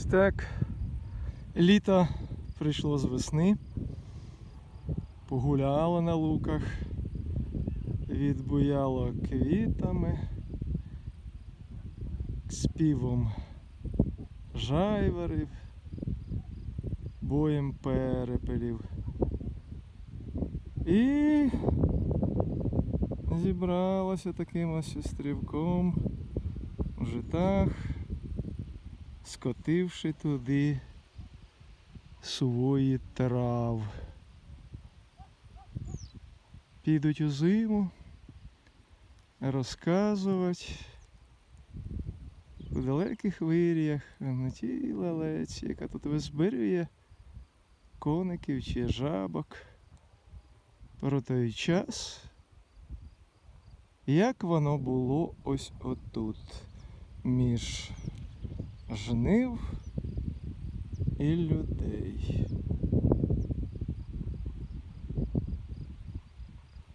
Ось так. Літо прийшло з весни. Погуляло на луках, відбуяло квітами, співом жайворів, боєм перепелів. І зібралося таким ось острівком в житах, скотивши туди сувої трав. Підуть у зиму розказувати у далеких виріях на тій лелеці, яка тут визбирює коників чи жабок про той час, як воно було ось отут між жнив і людей.